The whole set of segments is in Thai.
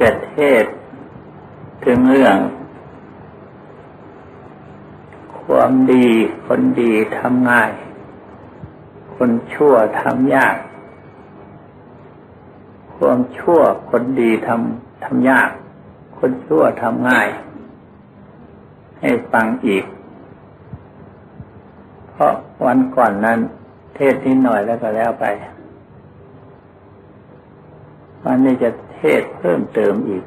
จะเทศถึงเรื่อง ความดีคนดีทำง่าย คนชั่วทำยาก ความชั่วคนดีทำทำยาก คนชั่วทำง่าย ให้ฟังอีก เพราะวันก่อนนั้น เทศนิดหน่อยแล้วก็แล้วไป วันนี้จะ เทศเพิ่มเติมอีก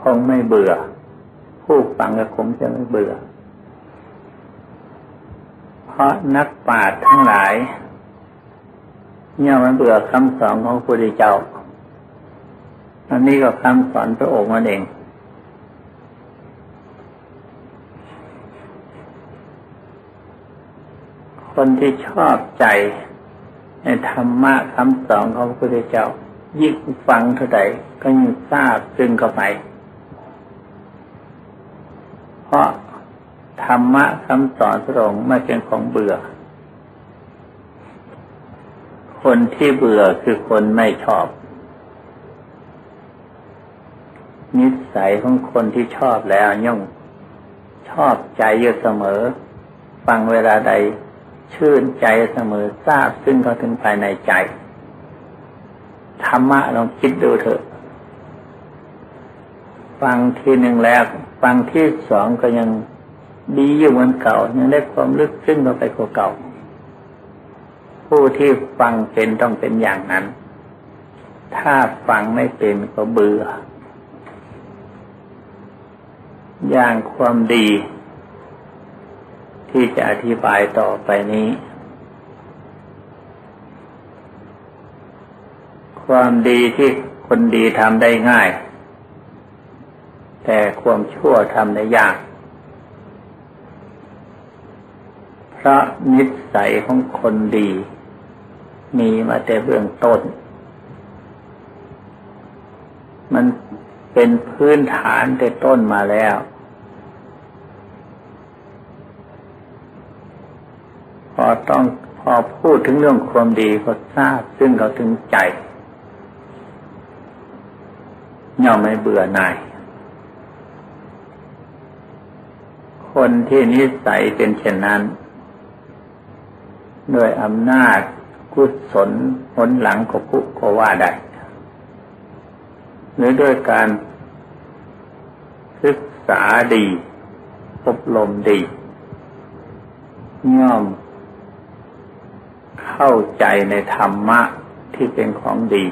คงไม่เบื่อ ผู้ฟังก็คงจะไม่เบื่อ เพราะนักปราชญ์ทั้งหลายเนี่ยมันเบื่อคำสอนของพระพุทธเจ้าอันนี้ก็คำสอนพระองค์มันเองคนที่ชอบใจ ในธรรมะคำสอนของพระพุทธเจ้า ยิ่งฟังเท่าใดก็ยิ่งทราบซึ้งเข้าไป เพราะธรรมะคำสอนพระองค์ไม่เป็นของเบื่อ คนที่เบื่อคือคนไม่ชอบ นิสัยของคนที่ชอบแล้วย่อมชอบใจอยู่เสมอ ฟังเวลาใด ชื่นใจเสมอทราบซึ่งเขาถึงภายในใจ ธรรมะลองคิดดูเถอะ ฟังทีหนึ่งแล้ว ฟังที่สองก็ยังดีอยู่เหมือนเก่า ยังได้ความลึกซึ้งเข้าไปกว่าเก่า ผู้ที่ฟังเป็นต้องเป็นอย่างนั้น ถ้าฟังไม่เป็นก็เบื่อ อย่างความดี ที่จะอธิบายต่อไปนี้ ความดีที่คนดีทำได้ง่าย แต่ความชั่วทำได้ยาก เพราะนิสัยของคนดี มีมาแต่เบื้องต้น มันเป็นพื้นฐานแต่ต้นมาแล้ว พอ ต้องพอพูดถึงเรื่องความดีก็ทราบซึ่งเขาถึงใจย่อมไม่เบื่อหน่าย คนที่นิสัยเป็นเช่นนั้น ด้วยอำนาจกุศลผลหลังก็พุก็ว่าได้ หรือด้วยการศึกษาดีอบรมดีย่อม เข้าใจในธรรมะที่เป็นของดี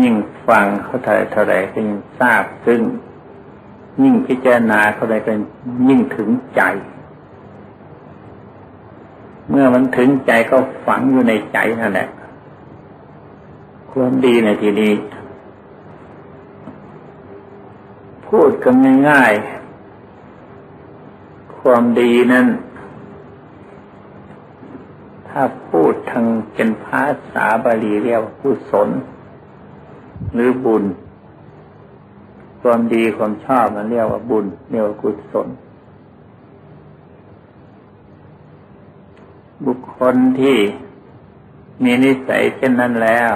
ยิ่งฟังเขาเท่าไรเท่าไรก็ยิ่งทราบซึ่ง ยิ่งพิจารณาเขาไรก็ยิ่งถึงใจ เมื่อมันถึงใจก็ฝังอยู่ในใจนั่นแหละความดีในที่นี้พูดกันง่ายๆความดีนั้น ถ้าพูดทางเป็นภาษาบาลีเรียกว่ากุศลหรือบุญ ความดีความชอบมันเรียกว่าบุญเรียกว่ากุศล บุคคลที่มีนิสัยเช่นนั้นแล้ว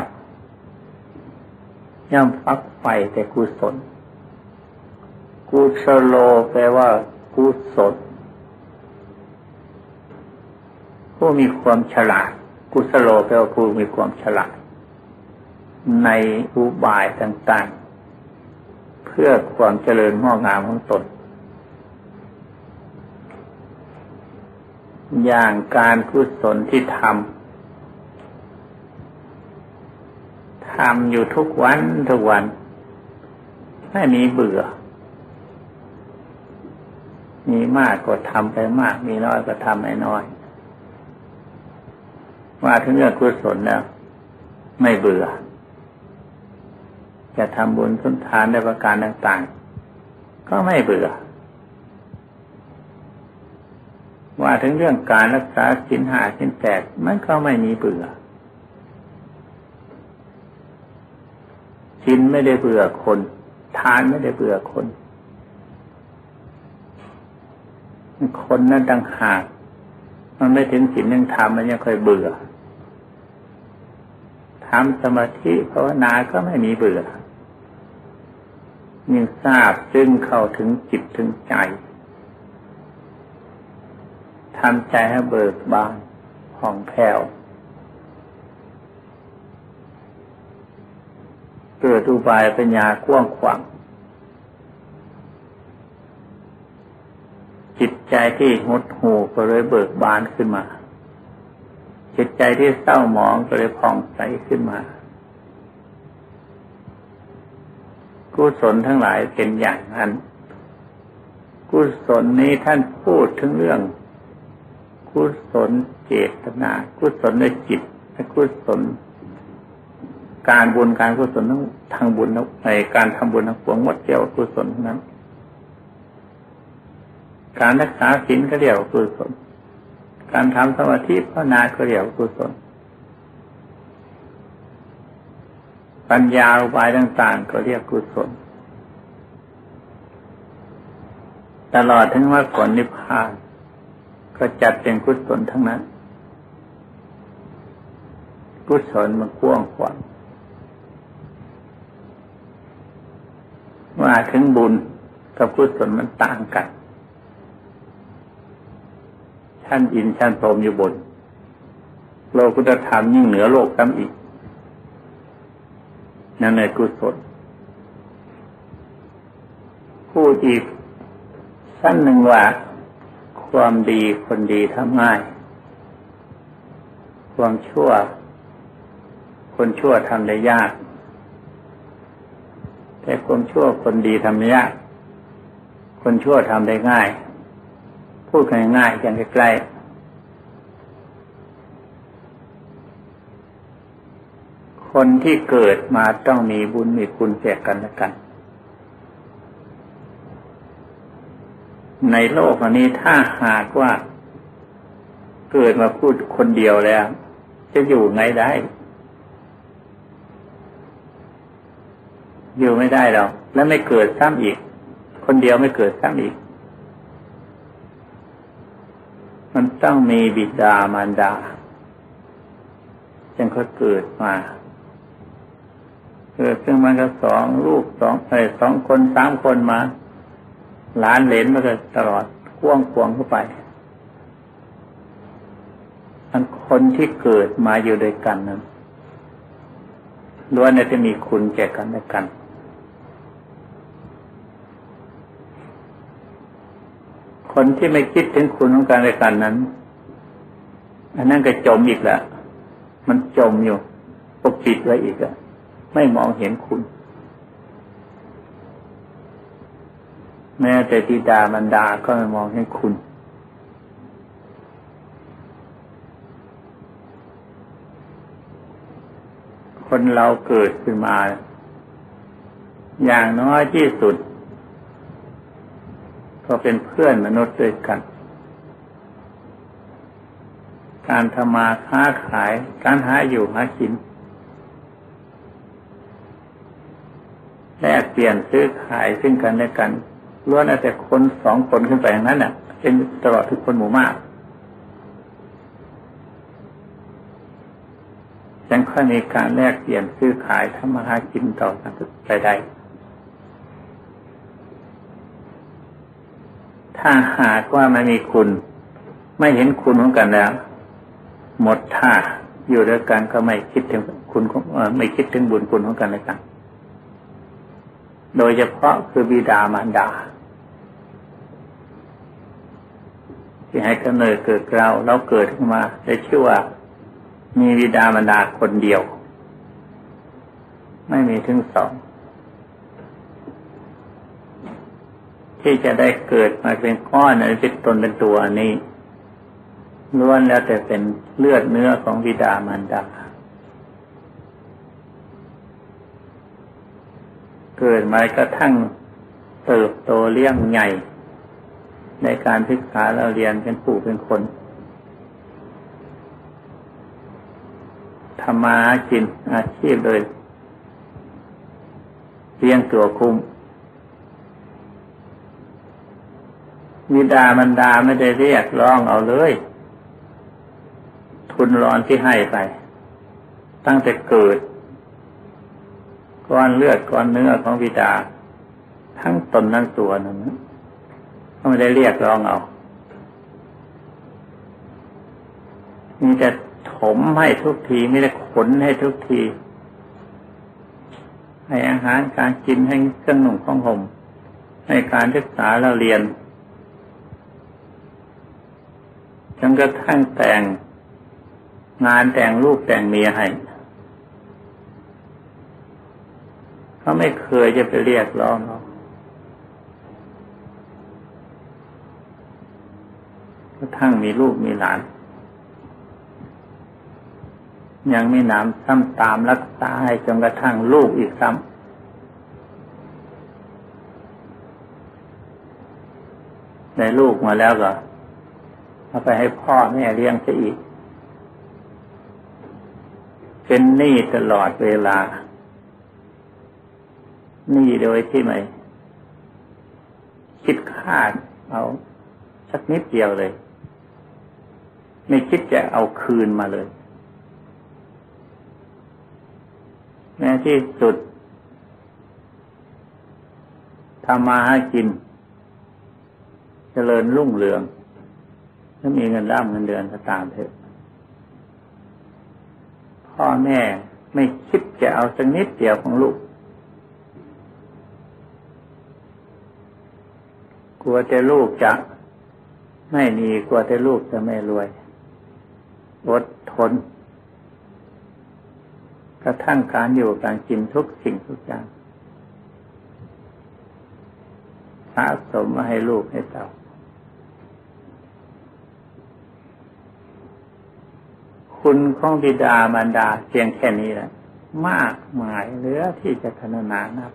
ย่อมฟักไฟแต่กุศล กุศโลแปลว่ากุศล ผู้มีความฉลาด กุศโลแปลว่าผู้มีความฉลาด ในอุบายต่างๆ เพื่อความเจริญงอกงามของตน อย่างการกุศลที่ทำทำอยู่ทุกวันทุกวัน ไม่มีเบื่อมีมากก็ทำไปมาก มีน้อยก็ทำไปน้อย ว่าถึงเรื่องกุศลแล้ว ไม่เบื่อ จะทำบุญทุนทานในประการต่างๆ ก็ไม่เบื่อ ว่าถึงเรื่องการรักษาสินหาสินแปดมันก็ไม่มีเบื่อสินไม่ได้เบื่อคน ทานไม่ได้เบื่อคน คนนั้นต่างหาก มันไม่ถึงสินยังทำมันยังเคยเบื่อำสมาธิภาวนาก็ไม่มีเบื่อยิ่งทราบซึ่งเข้าถึงจิตถึงใจทำใจให้เบิกบานผ่องแผ้วเกิดอุบายปัญญากว้างขวางจิตใจที่หดหูก็เลยเบิกบานขึ้นมา จิตใจที่เศร้าหมองก็เลยผ่องใสขึ้นมา กุศลทั้งหลายเป็นอย่างนั้น กุศลนี้ท่านพูดถึงเรื่อง กุศลเจตนา กุศลในจิตและกุศลการบุญการกุศลทั้งทางบุญในการทำบุญทางปวงหมดเกี่ยวกับกุศลนั้น การรักษาศีลก็เรียกว่ากุศล การทำสมาธิภาวนาก็เรียกกุศลปัญญาอุบายต่างๆ ก็เรียกกุศลตลอดถึงว่าผลนิพพาน ก็จัดเป็นกุศลทั้งนั้น กุศลมันกว้างขวางว่าถึงบุญกับกุศลมันต่างกัน ชั้นอินชั้นพรมอยู่บน โลกุตธรรมยิ่งเหนือโลกตั้งอีก นั่นในกุศลพูดอีกสั้นหนึ่งว่า ความดีคนดีทำง่าย ความชั่ว คนชั่วทำได้ยาก แต่คนชั่วคนดีทำยาก คนชั่วทำได้ง่าย พูดง่ายๆอย่างใกล้ๆคนที่เกิดมาต้องมีบุญมีคุณแจกกันและกัน ในโลกอันนี้ถ้าหากว่า เกิดมาพูดคนเดียวแล้ว จะอยู่ไงได้ อยู่ไม่ได้หรอกแล้วไม่เกิดซ้ำอีก คนเดียวไม่เกิดซ้ำอีก มันต้องมีบิดามารดา จึงเขาเกิดมา เกิดซึ่งมันก็สองลูกสองไอ้สองคนสามคนมา หลานเหลนมาเก็ตลอดพ่วงควงเข้าไปมันคนที่เกิดมาอยู่ด้วยกันนั้นล้วนจะมีคุณแก่กันและกัน คนที่ไม่คิดถึงคุณของการในการนั้น อันนั้นก็จมอีกแล้วมันจมอยู่ปกปิดไว้อีกอะไม่มองเห็นคุณ แม้แต่ติดามันดาก็ไม่มองเห็นคุณ คนเราเกิดขึ้นมา อย่างน้อยที่สุด ก็เป็นเพื่อนมนุษย์ด้วยกัน การทำมาค้าขาย การหาอยู่หากินแลกเปลี่ยนซื้อขายซึ่งกันและกันล้วนแต่คนสองคนขึ้นไปอย่างนั้นน่ะ เป็นตลอดทุกคนหมู่มากยังค่อยมีการแลกเปลี่ยนซื้อขายทำมาหากินต่อไปได้ ถ้าหากว่าไม่มีคุณ ไม่เห็นคุณของกันแล้ว หมดท่าอยู่ด้วยกันก็ไม่คิดถึงคุณไม่คิดถึงบุญคุณของกันเลยกัน โดยเฉพาะคือบิดามารดา ที่ให้กำเนิดเกิดเราเราเกิดขึ้นมาได้ชื่อว่า มีบิดามารดาคนเดียว ไม่มีถึงสอง ที่จะได้เกิดมาเป็นก้อนในเป็นตนเป็นตัวนี้ล้วนแล้วแต่เป็นเลือดเนื้อของบิดามารดาเกิดมากระทั่งเติบโตเลี้ยงใหญ่ ในการศึกษาเราเรียนเป็นผู้เป็นคนทำมากินอาชีพเลยเลี้ยงตัวคุ้ม วิดามันดาไม่ได้เรียกร้องเอาเลย ทุนร้อนที่ให้ไป ตั้งแต่เกิดก้อนเลือดก้อนเนื้อของบิดา ทั้งตนทั้งตัวนั้นก็ไม่ได้เรียกร้องเอามีแต่ถมให้ทุกทีมีแต่ขนให้ทุกที ให้อาหารการกินให้เครื่องหนุ่งของห่มให้การศึกษาเราเรียนจ นกระทั่งแต่งงานแต่งลูกแต่งเมียให้เขาไม่เคยจะไปเรียกร้องเขากระทั่งมีลูกมีหลาน ยังไม่น้ำซ้ำตามรักษาให้จนกระทั่งลูกอีกซ้ำได้ลูกมาแล้วก็ เอาไปให้พ่อแม่เลี้ยงซะอีก เป็นหนี้ตลอดเวลา หนี้โดยที่ไม่คิดคาดเอาสักนิดเดียวเลย ไม่คิดจะเอาคืนมาเลย แม้ที่สุดทำมาหากิน เจริญรุ่งเรือง ถ้ามีเงินร่ำเงินเดือนก็ตามเถอะ พ่อแม่ไม่คิดจะเอาสักนิดเดียวของลูก กลัวแต่ลูกจะไม่มีกลัวแต่ลูกจะไม่รวย อดทน กระทั่งการอยู่การกินทุกสิ่งทุกอย่างสะสมมาให้ลูกให้เต่า คุณของบิดามารดาเพียงแค่นี้แหละมากมายเหลือที่จะพรรณนานับ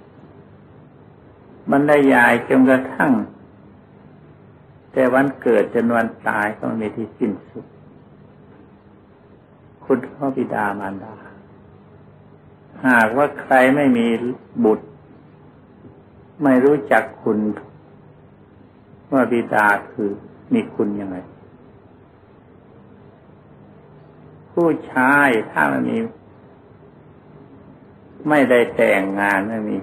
บรรยายจนกระทั่ง แต่วันเกิดจนวันตายก็มีที่สิ้นสุด คุณของบิดามารดา หากว่าใครไม่มีบุตร ไม่รู้จักคุณ ว่าบิดาคือมีคุณยังไง ผู้ชายถ้ามันมี ไม่ได้แต่งงานไม่มี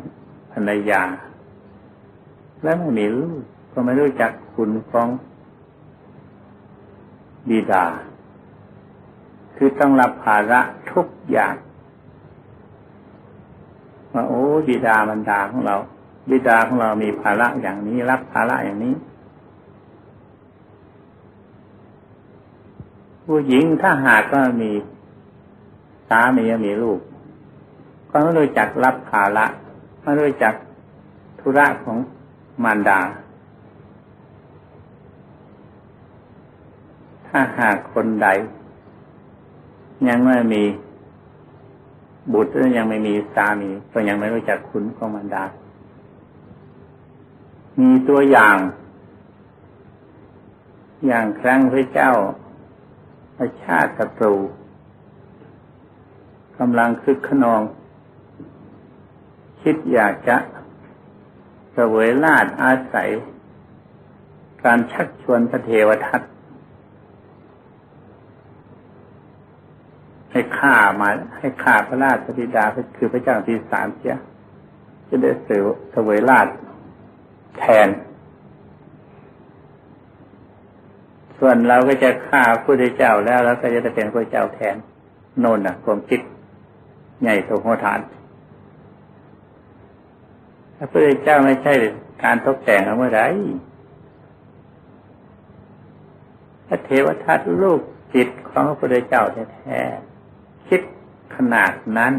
ภรรยา และไม่มีลูกก็ไม่รู้จักคุณของบิดา คือต้องรับภาระทุกอย่างว่าโอ้บิดาบรรดาของเรา บิดาของเรามีภาระอย่างนี้ รับภาระอย่างนี้ ผู้หญิงถ้าหากก็มีสามีมีลูก ก็ไม่รู้จักรับภาระไม่รู้จักธุระของมารดา ถ้าหากคนใด ยังไม่มีบุตรยังไม่มีสามีก็ยังไม่รู้จักคุณของมารดา มีตัวอย่าง อย่างครั้งพระเจ้า พระชาติศัตรูกำลังคึกขนอง คิดอยากจะเสวยลาดอาศัย การชักชวนพระเทวทัตให้ฆ่ามาให้ฆ่าพระราชบิดาคือพระเจ้าที่สามเสียจะได้เสวยลาดแทน ส่วนเราก็จะฆ่าพระพุทธเจ้าแล้วเราก็จะได้เป็นพระเจ้าแทนโน่นน่ะความคิดใหญ่โตโหฐานพระพุทธเจ้าไม่ใช่การตกแต่งเอาเมื่อไรพระเทวทัตลูกจิตของพระพุทธเจ้าแท้ๆคิดขนาดนั้น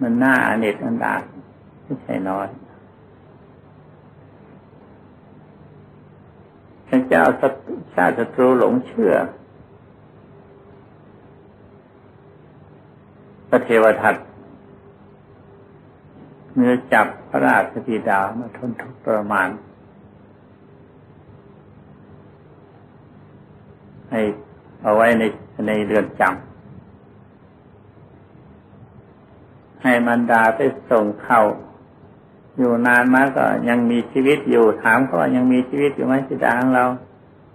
มันน่าอเนจอันดาไม่ใช่น้อย พระเจ้าชาติศัตรูหลงเชื่อ พระเทวทัตเนื้อจับพระราชบิดามาทนทุกข์ทรมานให้เอาไว้ในในเรือนจำให้มันดาไปส่งเข้า อยู่นานมาก็ยังมีชีวิตอยู่ ถามเขาว่ายังมีชีวิตอยู่ไหมสิดาของเรา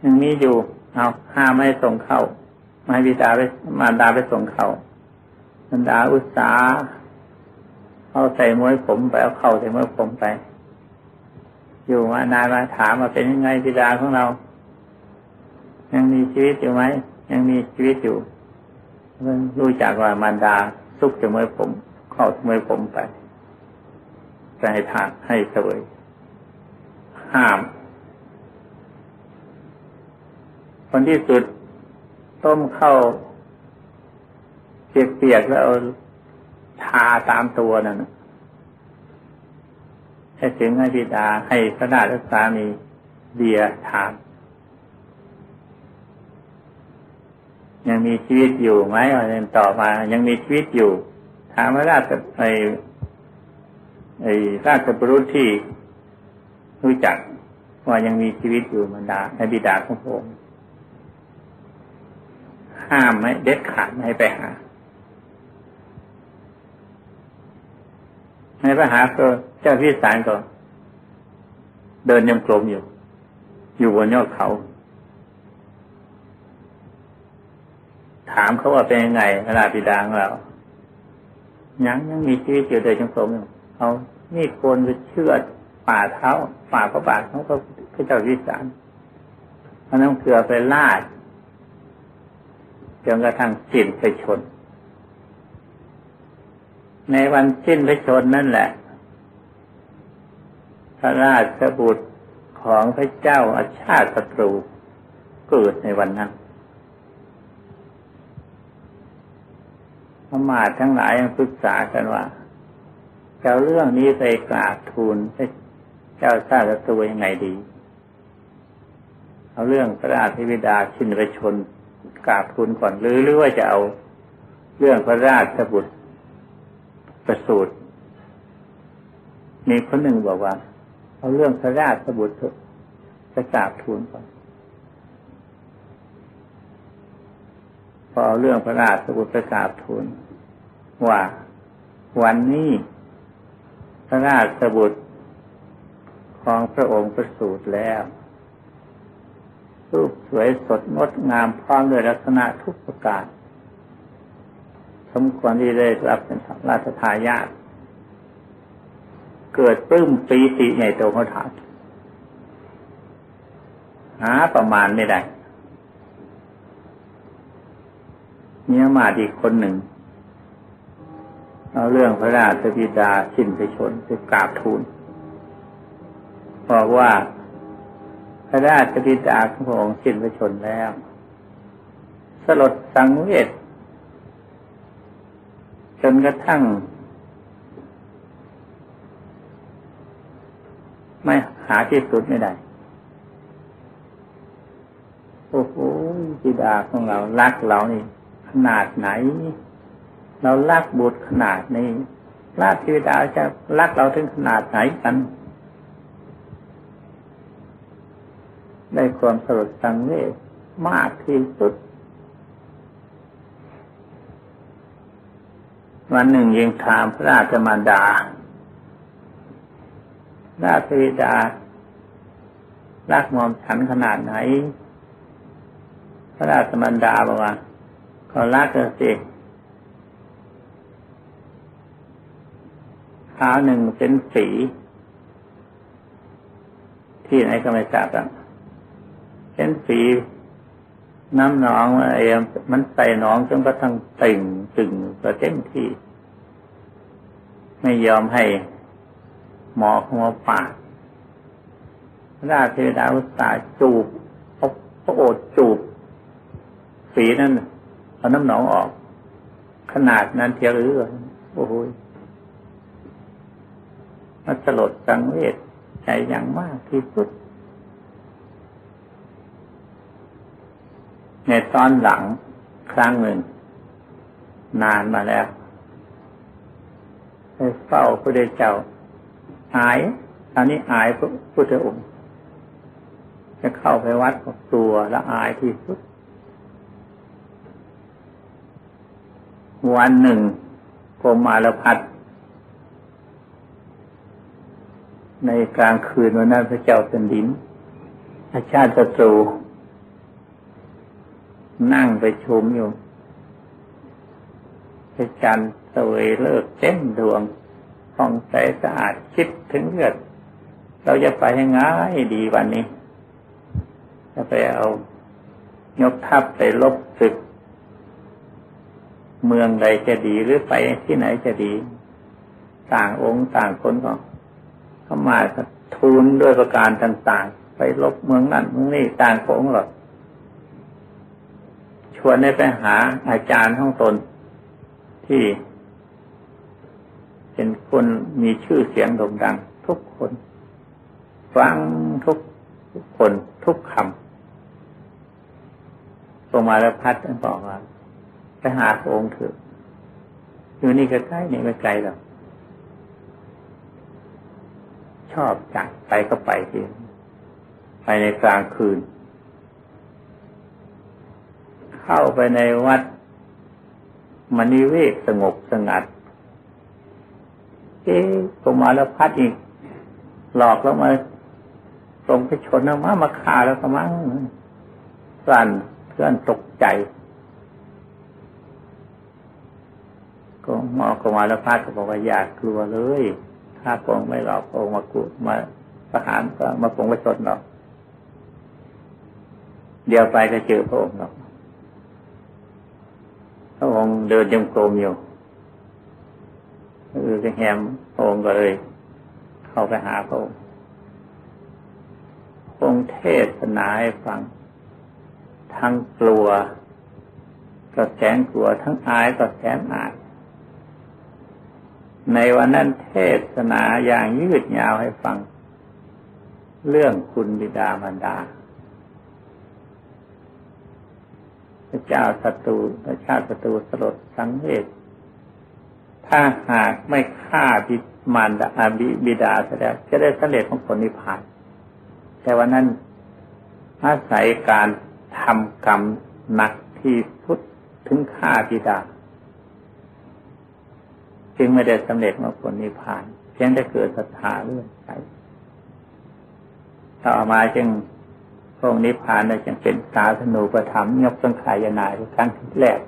ยังมีอยู่ เอาห้าไม่ส่งเข้ามาบิดาไปมารดาไปส่งเขามารดาอุตสาห์เอาใส่มวยผมไปเอาเข้าใส่มวยผมไป อยู่มานานมาถามมาเป็นยังไงบิดาของเรา ยังมีชีวิตอยู่ไหมยังมีชีวิตอยู่รู้จักว่ามารดาซุกจะมวยผม เข้าเมวยผมไป ไปให้ทานให้เสวยห้าม คนที่สุดต้มเข้าเปียกๆแล้วเอาทาตามตัวนั่นให้ถึงให้พิดาให้พระนาถสามีเดียทาน ยังมีชีวิตอยู่ไหมอะไรต่อมา ยังมีชีวิตอยู่ถามว่าราชไอ้ ไอ้ราชบุรุษที่รู้จักว่ายังมีชีวิตอยู่มันดาในบิดาของผมห้ามไม่เด็ดขาดไม่ให้ไปหาให้ไปหาก็เจ้าพี่สารก็ เดินยมกลมอยู่ อยู่บนยอดเขา ถามเขาว่าเป็นยังไงเวลาบิดาของเรายังยังมีชีวิตอยู่เดินยมกลมอยู่ เอานี่คนไปเชื่อฝ่าเท้าฝ่าพระบาทของพระเจ้าวิสารเอาน้ำเกลือไปลาดจนกระทั่งสิ้นไปชน ในวันสิ้นไปชนนั่นแหละ พระราชบุตรของพระเจ้าอาชาติศัตรูเกิดในวันนั้นพมาทั้งหลายยังปรึกษากันว่า จะเรื่องนี้ไปกราบทูลเจ้าชาติศัตรูยังไงดี เอาเรื่องพระราชธิดาชินไปชนกราบทูลก่อนหรือหรือว่าจะเอาเรื่องพระราชบุตรประสูตรมีคนหนึ่งบอกว่า เอาเรื่องพระราชบุตรไปกราบทูลก่อนพอเอาเรื่องพระราชบุตรไปกราบทูลว่าวันนี้ พระราชบุตรของพระองค์ประสูติแล้ว รูปสวยสดงดงามพร้อมด้วยลักษณะทุกประการ สมควรที่ได้รับเป็นราชทายาทเกิดปลื้มปีติใหญ่โตเขาถามหาประมาณไม่ได้เนี่ยมาดีคนหนึ่ง เอาเรื่องพระราชบิดาชินไปชนไปกราบทูลบอกว่าพระราชบิดาของพระองค์สิ้นพระชนแล้ว สลดสังเวชจนกระทั่ง ไม่หาที่สุดไม่ได้ โอ้โหบิดาของเรารักเรานี่ขนาดไหน เรารักบุตรขนาดนี้ราชบิดาจะรักเราถึงขนาดไหนกันได้ความสลดสังเวชมากที่สุด วันหนึ่งยิงถามพระราชมารดา ราชวิดารักมอมฉันขนาดไหน พระราชมารดาบอกว่าเขารักกันสิ เท้าหนึ่งเป็นสี ที่ไหนก็ไม่ทราบแล้วเป็นสีน้ำหนองอะไอ้มันใส่หนองจนกระทั่งตึงตึงกระเต็มที่ ไม่ยอมให้หมอหัวปาดราชเทดาอุตสาจูบพระโอษจูบ สีนั่นเอาน้ำหนองออก ขนาดนั้นเทียหรือโอ้โห มันสลดสังเวชใจอย่างมากที่สุด ในตอนหลังครั้งหนึ่ง นานมาแล้วไปเฝ้าพระเดชเจ้าอายตอนนี้อายพระพุทธองค์ จะเข้าไปวัดกับตัวและอายที่สุด วันหนึ่งกรมมาลพัด ในกลางคืนวันนั้นพระเจ้าเป็นดินอาชาติศัตรู นั่งไปชมอยู่พระจันทร์สวยเลิกเต้นดวงผ่องใสสะอาดคิดถึงเลือด เราจะไปยังไงดีวันนี้ จะไปเอายกทัพไปลบศึก เมืองใดจะดีหรือไปที่ไหนจะดี ต่างองค์ต่างคนก็ เข้ามาทูลด้วยประการต่างๆ ไปลบเมืองนั่นเมืองนี้ต่างองค์หรอกชวนให้ไปหาอาจารย์ของตนที่ เป็นคนมีชื่อเสียงโด่งดัง ทุกคน ฟังทุกคนทุกคำตรงมาแล้วพัดบอกว่าไปหาพระองค์เถอะอยู่นี่ก็ใกล้นี่ไม่ไกลหรอก ชอบจัดไปก็ไปทีไปในกลางคืน เข้าไปในวัดมณีเวกสงบสงัด เอ๊ะตรงมาแล้วพัดอีก หลอกแล้วมาตรงไปชนแล้วมามาฆ่าแล้วก็มั้งสั่นเพื่อนตกใจ ก็มอกมาแล้วพัดก็บอกว่าอย่ากลัวเลย ถ้าพงไม่หลอกพงมากุมาประหารก็มาพงไปชนหรอกเดี๋ยวไปก็เจอพระองค์หรอกพระองค์เดินยมโกรมอยู่เออจะแฮมพระองค์ก็เลย เข้าไปหาพระองค์พระองค์เทศนาให้ฟัง ทั้งกลัวก็แสนกลัวทั้งอายก็แสนอาย ในวันนั้นเทศนาอย่างยืดยาวให้ฟัง เรื่องคุณบิดามารดา พระเจ้าศัตรูพระชาติศัตรูสลดสังเวชถ้าหากไม่ฆ่าบิมารดาบิบิดาแสดงจะได้สำเร็จของผลนิพพาน แต่วันนั้นอาศัยการทำกรรมหนักที่พุทธถึงฆ่าบิดา จึงไม่ได้สำเร็จของผลนิพพาน เพียงได้เกิดศรัทธาเรื่อยไปต่อมาจึงพระองค์นิพพานได้จึงเป็นสาธนูประธรรมยกสังขายนาเป็นครั้งแรก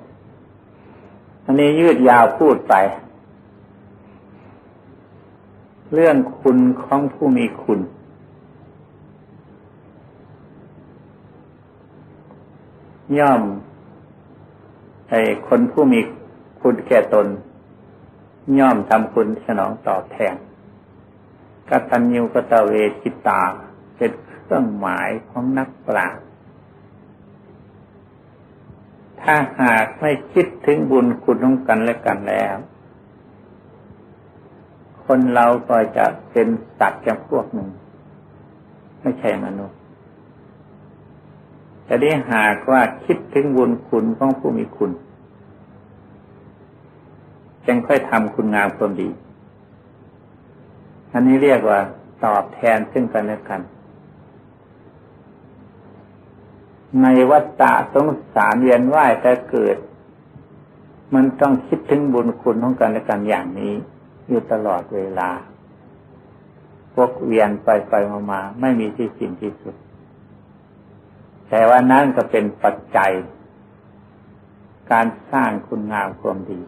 อันนี้ยืดยาวพูดไป เรื่องคุณของผู้มีคุณ ย่อมไอ้คนผู้มีคุณแก่ตน ย่อมทำคุณสนองตอบแทนกตัญญูกตเวจิตาเป็นเครื่องหมายของนักปราชญ์ถ้าหากไม่คิดถึงบุญคุณของกันและกันแล้ว คนเราก็จะเป็นสัตว์จำพวกหนึ่ง ไม่ใช่มนุษย์แต่ได้หากว่าคิดถึงบุญคุณของผู้มีคุณ จึงค่อยทำคุณงามความดี อันนี้เรียกว่าตอบแทนซึ่งกันและกัน ในวัฏฏะสงสารเวียนว่ายแต่เกิด มันต้องคิดถึงบุญคุณของกันและกันอย่างนี้ อยู่ตลอดเวลา พวกเวียนไปไปมามา ไม่มีที่สิ้นที่สุด แต่ว่านั่นก็เป็นปัจจัย การสร้างคุณงามความดี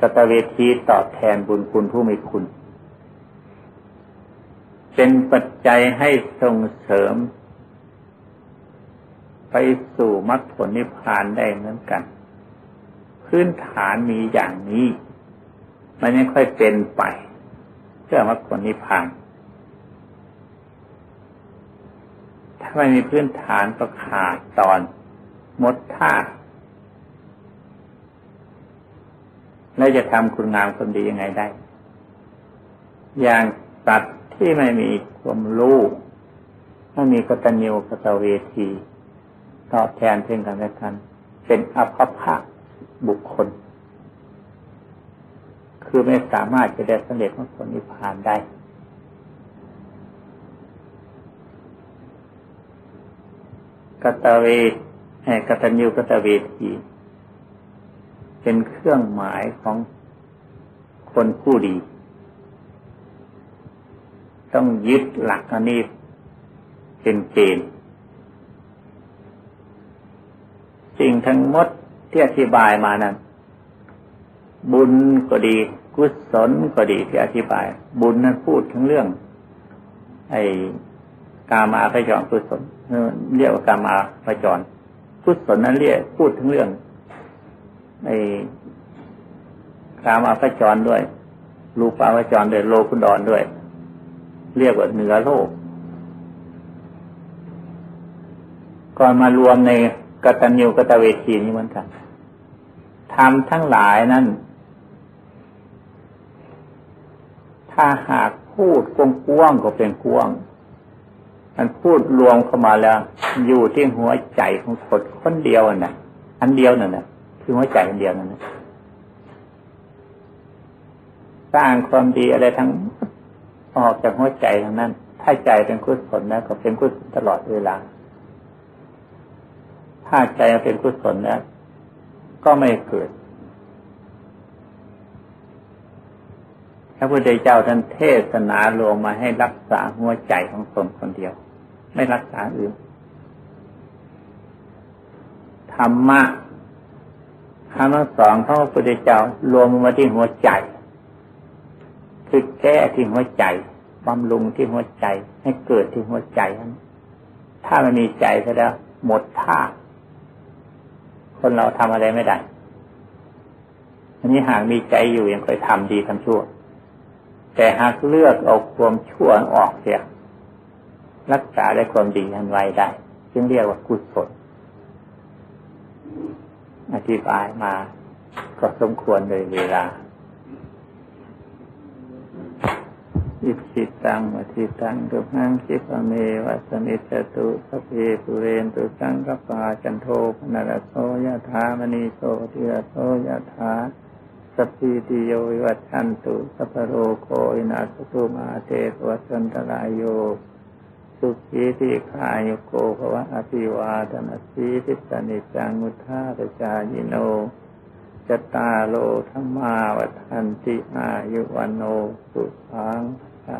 สตเวทีตอบแทนบุญคุณผู้มีคุณ เป็นปัจจัยให้ส่งเสริม ไปสู่มรรคผลนิพพานได้เหมือนกัน พื้นฐานมีอย่างนี้ มันยังค่อยเป็นไปเพื่อมรรคผลนิพพาน ถ้าไม่มีพื้นฐานก็ขาดตอนหมดท่า แล้วจะทำคุณงามคนดียังไงได้ อย่างตัดที่ไม่มีความรู้ไม่มีกตัญญูกตเวทีตอบแทนเพื่อนกันและกัน เป็นอภพะบุคคล คือไม่สามารถจะได้สำเร็จมรรคผลนิพพานได้ กตเวกตัญญูกตเวที เป็นเครื่องหมายของคนผู้ดี ต้องยึดหลักอันนี้เป็นเกณฑ์สิ่งทั้งหมดที่อธิบายมานั้น บุญก็ดี กุศลก็ดีที่อธิบาย บุญนั้นพูดถึงเรื่อง ไอ้กามาพจรกุศลเรียกว่ากามาพจรกุศลนั้นเรียกพูดถึงเรื่อง ไอ้กามาพจรด้วย รูปาพจรด้วย โลกุดรด้วย เรียกว่าเหนือโลก ก่อนมารวมในกตัญญูกตเวทีนี้เหมือนกันทำทั้งหลายนั้น ถ้าหากพูดกว้างๆก็เป็นกว้างมันพูดรวมเข้ามาแล้ว อยู่ที่หัวใจของคนคนเดียวน่ะ อันเดียวนั่นน่ะ คือหัวใจอันเดียวนั่นสร้างความดีอะไรทั้งออกจากหัวใจทั้งนั้น ถ้าใจเป็นกุศลนะก็เป็นกุศลตลอดเวลา ถ้าใจเป็นกุศลนะก็ไม่เกิดพระพุทธเจ้าท่านเทศนาลงมาให้รักษาหัวใจของตนคนเดียว ไม่รักษาอื่น ธรรมะ คำทั้งสองของพระพุทธเจ้ารวมมาที่หัวใจ คือแก้ที่หัวใจบำรุงที่หัวใจ ให้เกิดที่หัวใจนั้นถ้ามันมีใจซะแล้วหมดท่า คนเราทำอะไรไม่ได้ อันนี้หากมีใจอยู่ยังคอยทำดีทำชั่ว แต่หากเลือกเอาความชั่วออกเสียรักษาได้ความดีทันไว้ได้ จึงเรียกว่ากุศล อธิบายมาก็สมควรเลยเวลาอิสิตังวทิตังตุหังคิปะเมวัสมิจตุสพเพปุเรนตุสังกปาจันโทปนรโสยถามณีโสติรโสยถาสพพีติโยวัชันตุสัพโรโคอินาสตุมาเตตวัชันตรายโย สุขีที่ขายุโกภวะอภิวาทนาสีทิสนิจังุทาปจายโนจตาโลธรรมาวัฏันติอายุวันโนสุขังะ